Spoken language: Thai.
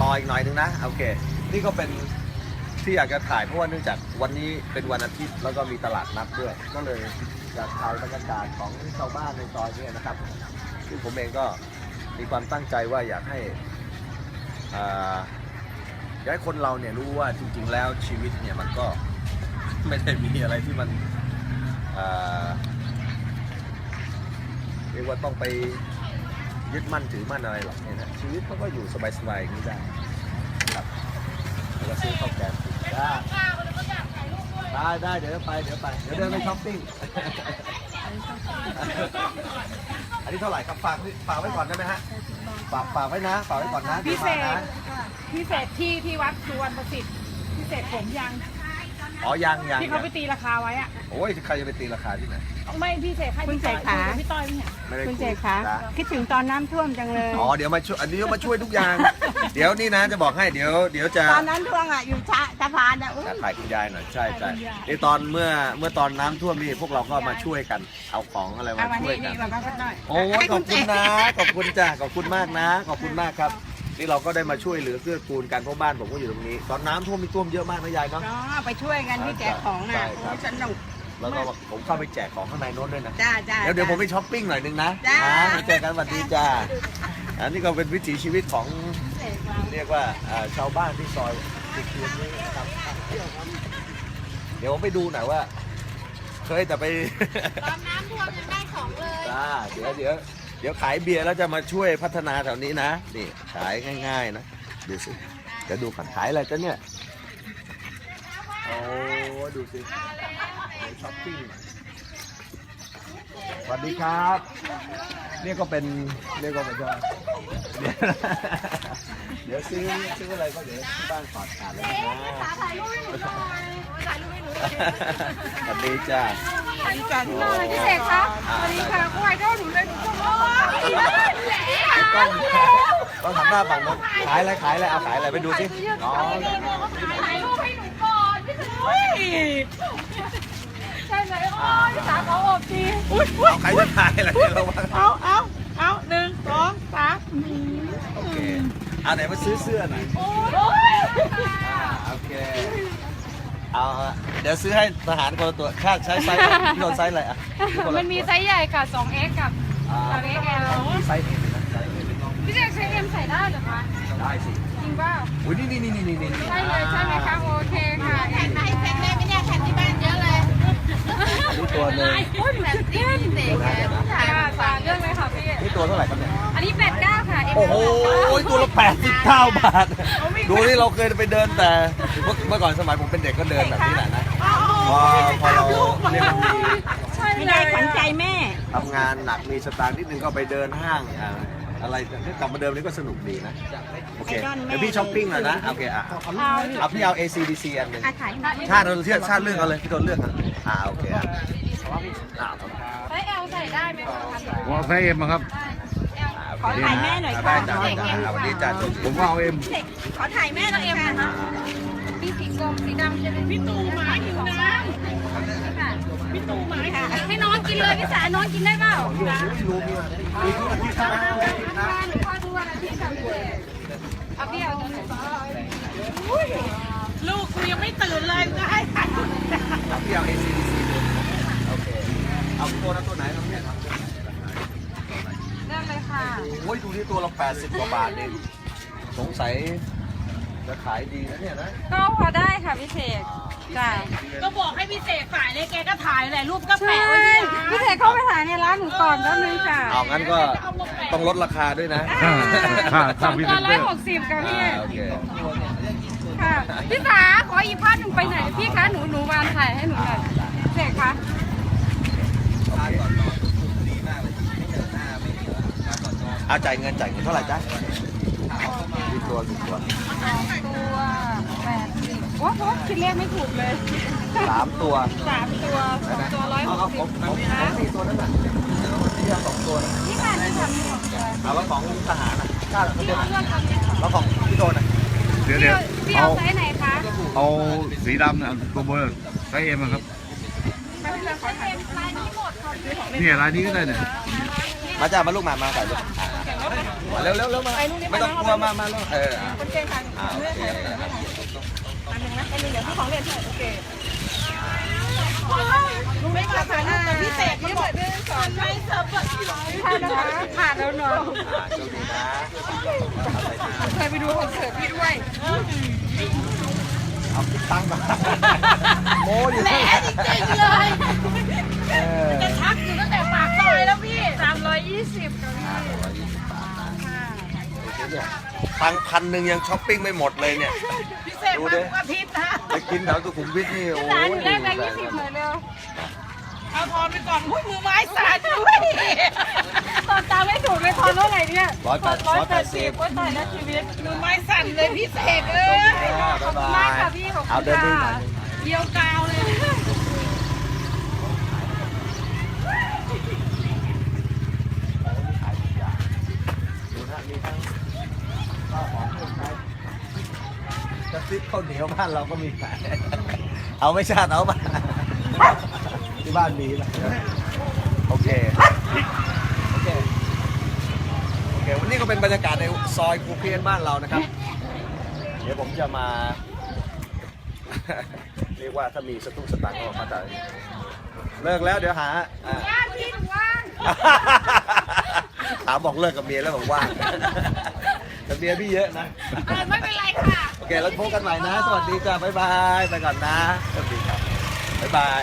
ต่ออีกหน่อยนึงนะโอเค นี่ก็เป็นที่อยากจะถ่ายเพราะว่าเนื่องจากวันนี้เป็นวันอาทิตย์แล้วก็มีตลาดนัดด้วย ก็เลยอยากถ่ายบรรยากาศของชาวบ้านในซอยนี้นะครับซึ่งผมเองก็มีความตั้งใจว่าอยากให้อ่าอยากให้คนเราเนี่ยรู้ว่าจริง ๆ แล้วชีวิตเนี่ยมันก็ไม่ได้มีอะไรที่มันเรียกว่าต้องไป ยึดมั่นถือมั่นอะไรหรอกเนี่ยนะชีวิตเขาก็อยู่สบายๆอย่างนี้ได้ครับแล้วก็ซื้อข้าวแกงกินได้ได้ได้เดี๋ยวไปเดี๋ยวไปเดี๋ยวเดินไปช้อปปิ้งอันนี้เท่าไหร่ครับฝากฝากไว้ก่อนได้ไหมฮะฝากฝากไว้นะฝากไว้ก่อนนะพิเศษ ดี๋ยวมานะ พิเศษที่ที่วัดสุวรรณประสิทธิ์พิเศษผมยัง อ๋อยังยังที่เขาไปตีราคาไว้อะโอ้ยใครจะไปตีราคาที่ไหน ไม่พิเศษให้คุณพี่ต้อยเสกขาคุยกับพี่ต้อยไม่ใช่ไม่ได้คุณยเจคะจ้ะคิดถึงตอนน้ำท่วมจังเลย อ๋อเดี๋ยวมาช่วยอันนี้ก็มาช่วยทุกอย่าง เดี๋ยวนี่นะจะบอกให้เดี๋ยวเดี๋ยวจะตอนนั้นท่วมอะอยู่ชะสะพานอะอุ๊ยจะถ่ายคุณยายหน่อยใช่ใช่นี่ตอนเมื่อเมื่อตอนน้ำท่วมนี่พวกเราก็มาช่วยกัน เอาของอะไรมาเอามาช่วยนี่กันี่นมาบ้างก็หน่อย โอ้ยขอบคุณนะ ขอบคุณจ้ะขอบคุณมากนะ ขอบคุณมากครับ นี่เราก็ได้มาช่วยเหลือเกื้อกูลกันเพราะบ้านผมก็อยู่ตรงนี้ ตอนน้ำท่วมมีท่วมเยอะมากนะยายเนาะ เนาะไปช่วยกันที่แจกของใช่น่ะครับโอ้ยสนุกแล้วก็ผมเข้าไปแจกของข้างในโน้นด้วยนะ จ้าจ้า เดี๋ยวเดี๋ยวผมไปช้อปปิ้งหน่อยนึงนะจ้านะเจอกันสวัสดีจ้า อันนี้ก็เป็นวิถีชีวิตของเรียกว่าอ่าชาวบ้านที่ซอยติดเทียนนี้นะครับเดี๋ยวผมไปดูหน่อยว่า เคยแต่ไป ตอนน้ำท่วมยังได้ของเลย จ้าเดี๋ยวเดี๋ยว เดี๋ยวขายเบียร์แล้วจะมาช่วยพัฒนาแถวนี้นะนี่ขายง่าย ๆ นะดูสิเดี๋ยวดูก่อนขายอะไรกันเนี่ยโอ้ดูสิช้อปปิ้งสวัสดีครับ นี่ก็เป็นเรียกว่าเป็นเดี๋ยว เดี๋ยวซื้อซื้ออะไรก็เดี๋ยวที่บ้านฝากขายแล้วนะถ่ายรูปให้หนูหน่อยถ่ายรูปให้หนูหน่อยสวัสดีจ้าอันนี้กันหน่อยพี่เสกคะสวัสดีค่ะกูไอดอลหนูเลยหนูชอบดีมากแหละต้องต้องทำหน้าฝั่งนั้นขายอะไรขายอะไรเอาขายอะไรไปดูสิอ๋อถ่ายรูปให้หนูก่อนพี่เฮ้ยใช่ไหมโอ้ยพี่สาวเขาอบดีอุ้ยเอาใครจะขายอะไรเราบ้างเอาเอาเอาหนึ่งสองสาม โอเค เอาไหนมาซื้อเสื้อหน่อยโอ้ยอ่าโอเค เอาฮะเดี๋ยวซื้อให้ทหารคนละตัวค่าใช้ไซส์พี่โดนไซส์อะไรอะพี่คละตัวมันมีไซส์ใหญ่กับ 2X กับ อ่า 2XL มีไซส์เองนะไซส์เองพี่เด็กใช้ M ใส่ได้เหรอคะ ได้สิจริงเปล่าอุ้ยนี่นี่นี่นี่นี่นี่ใช่เลยใช่ไหมคะ โอเคค่ะแผ่นไหนแผ่นได้ไหมเนี่ยแผ่นที่บ้านเยอะเลยอันนี้ตัวหนึงแผ่นที่พิเศษค่ะฝากเรื่องเลยค่ะพี่ นี่ตัวเท่าไหร่ครับเนี่ย อันนี้ 89ค่ะ M โอ้โหตัวละ89 บาท ดูนี่เราเคยไปเดินแต่เมื่อเมื่อก่อนสมัยผมเป็นเด็กก็เดินแบบนี้แหละนะพอพอเราเรียกว่ามีใช่ไม่เลได้ยขวัญใจแม่ ทำงานหนักมีสตางค์นิดนึงก็ไปเดินห้างอ่าอะไรแต่กลับมาเดิมนี่ก็สนุกดีนะ โอเคไอดอลแม่เดี๋ยวพี่ช้อปปิ้งหน่อยนะโอเคอะเอาเอาพี่เอา ACDC อันหนึ่งอาถ่ายให้ชาติเราเชื่อชาติเรื่องเอาเลยพี่โดนเลือกอะอ่าโอเคอะอ่าครับไซส์ L ใส่ได้ไหมคะวอลไซเอ็มครับข อถ่ายแม่หน่อยได้ค่ะจ้าจ้าอ่าวันนี้จ้าจบผมก็เอาเอ็มขอถ่ายแม่หน่อยค่ะมีสีกรมสีดำใช่ไหมพี่ตูหมาหิวน้ำพี่ตูหมาค่ะ ให้น้องกินเลยพี่สาน้องกินได้เปล่ารู้มีอะไรมีทุกอาทิตย์นะหนูพอดูวันอาทิตย์กับพี่เอาพี่เอาตรงไหนลูกกูยังไม่ตื่นเลยก็ให้ถ่ายพี่เอา ACDC โอเคเอาตัวนั้นตัวไหนครับเนี่ยเรื่องเลย ค่ะโอ้ยดูที่ตัวละ80กว่าบาทเองสงสัยจะขายดีนะเนี่ยนะก็พอได้ค่ะพี่เสกจ้ะก็บอกให้พี่เสกถ่ายเลยแกก็ถ่ายแหละรูปก็ใช่แปะไว้ที่ร้านพี่เสกเข้าไปถ่ายในร้านหนูก่อนแล้วนึงค่ะเอางั้นก็ต้องลดราคาด้วยนะค่าค่าสค่าองพิเศตัวษร้อยหกสิบค่ะพี่อ่าโอเคค่ะพี่สาขออีกภาพหนึ่งไปไหนพี่คะหนูหนูวานถ่ายให้หนูหน่อยเสกคะ เอาจ่ายเงินจ่ายเงินเท่าไหร่จ๊ะกี่ตัวกี่ตัวสองตัวแปดสิบโอ้โหคิดเลขไม่ถูกเลยสามตัวสามตัวสองตัวร้อยหเอากเอาสิผบมผมผมสี่ตัวนั่นแหละที่เอาสองตัวนะนี่ค่ะนี่ค่ะมีสองตัวเอาแล้วของทหารอะข้าเขาพี่เรียกเอาเลือกเอาเนี่ยแล้วของพี่โดนอะเดี๋ยวพี่เดี๋ยวเอาพี่เอาเอาไซส์ไหนคะเอาสีดำนะตัวเบอร์ไซส์เอ็มครับไม่เป็นไรขอถ่ายลายนี้หมดค่ะพี่เนี่ยรายนี้ก็ได้เนี่ยมาจ้ามาลูกมามาใส่ลูกอ่าเก็บไว้มา เร็วเร็วเร็วมาไม่ต้องกลัวมามาแล้วเอออะคนเก่งค่ะอ่าโอเคอันหนึ่งนะอันหนึ่งเดี๋ยวพี่ของเล่นให้โอเครู้ไหมคะถ่ายรูปกับพี่เสกเขาบอกมันไม่เสิร์ฟอะผ่านนะคะผ่านแล้วเนาะอ่าโชคดีนะเคยไปดูคอนเสิร์ตพี่ด้วยเอาคิดตังค์มาโมอยู่แหลที่จริงๆเลยเออจะชักอยู่ตั้งแต่ปากซอยแล้วพี่สามร้อยยี่สิบ ค่ะพี่ตังค์พันหนึ่งยังช้อปปิ้งไม่หมดเลยเนี่ยพี่เสกมาทุกอาทิตย์นะไปกินแถวสุขุมวิทนี่โอ้สารยหนูแรกแบงค์ยี่สิบหน่อยเร็วเอาทอนไปก่อนหุ้ยมือไม้สั่นด้วยตอนตามไม่ถูกเลยทอนเท่าไหร่เนี่ยร้อยแปดร้อยแปดสิบว่าตายแล้วชีวิตมือไม้สั่นเลยพี่เสกเอ้ยขอบคุณมากค่ะพี่ขอบคุณเอาเดินดูหน่ค่ะอยเดียวกาวเลย ดูนะมีทั้งข้าวหอมเครื่องใช้ก ระซิบข้าวเหนียวบ้านเราก็มีขายเอาไม่ชาติเอามาที่บ้านมีนะโอเคโอเคโอเค วันนี้ก็เป็นบรรยากาศในซอยครูเพียนบ้านเรานะครับ เดี๋ยวผมจะมา เรียกว่าถ้ามีสตุ้งสตังค์ก็มาจ่ายเลิกแล้วเดี๋ยวหาอ่าบ้านพี่หนูว่างถามบอกเลิกกับเมียแล้วบอกว่าง แต่เมียพี่เยอะนะ เออไม่เป็นไรค่ะ โอเค แล้วพบกันใหม่นะ สวัสดีจ้าบ๊ายบาย ไปก่อนนะ สวัสดีครับ บ๊ายบาย